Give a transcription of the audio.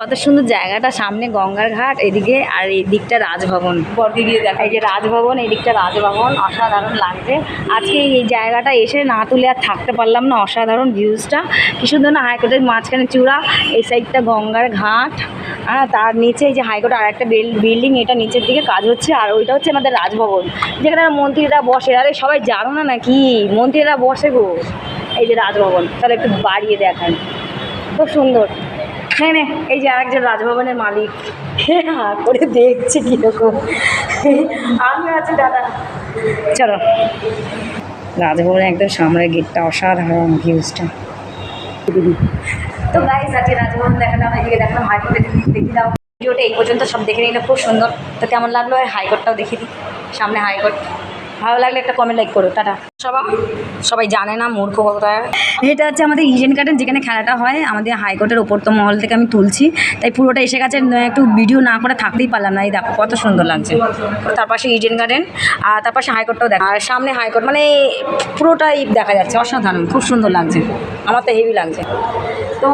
কত সুন্দর জায়গাটা সামনে গঙ্গার ঘাট এদিকে আর এই দিকটা রাজভবন। বরকে গিয়ে দেখা এই যে রাজভবন এই দিকটা রাজভবন অসাধারণ লাগছে। আজকে এই জায়গাটা এসে না তুলে আর থাকতে পারলাম না অসাধারণ ভিউজটা কি সুন্দর না হাইকোর্টের মাঝখানে চূড়া এই সাইডটা গঙ্গার ঘাট। হ্যাঁ তার নিচে এই যে হাইকোর্টের আর একটা বিল্ডিং এটা নিচের দিকে কাজ হচ্ছে আর ওইটা হচ্ছে আমাদের রাজভবন। যেখানে মন্ত্রীরা বসে। আরে সবাই জানো না নাকি? মন্ত্রীরা বসে গো। এই যে রাজভবন তাহলে একটু বাড়িয়ে দেখান। খুব সুন্দর। হ্যাঁ নে এই যে আরেকজন রাজভবনের মালিক। হ্যাঁ করে দেখছে কীরকম। আমি আছি, দাদা। চলো। রাজভবনের একদম সামনের গেটটা অসাধারণ ভিউজটা তো গাইস আজকে রাজভবন দেখালাম এদিকে দেখলাম হাইকোর্টে দেখি দাও। ভিডিওটা এই পর্যন্ত সব দেখে নিলে খুব সুন্দর। তো কেমন লাগল? হাইকোর্টটাও দেখিয়ে দিই। সামনে হাইকোর্ট। ভালো লাগলে একটা কমেন্ট লাইক করো টাটা। সবাই সবাই জানে না মূর্খ কতটা। এটা হচ্ছে আমাদের ইডেন গার্ডেন যেখানে খেলাটা হয়। আমাদের হাইকোর্টের ওপরতম মহল থেকে আমি তুলছি। তাই পুরোটা এসে গেছে একটু ভিডিও না করে থাকতেই পারলাম না। এই দেখো কত সুন্দর লাগছে। তার পাশে ইডেন গার্ডেন আর তার পাশে হাইকোর্টটাও দেখা আর সামনে হাইকোর্ট মানে পুরোটাই দেখা যাচ্ছে। অসাধারণ খুব সুন্দর লাগছে। আমার তো হেভি লাগছে। তো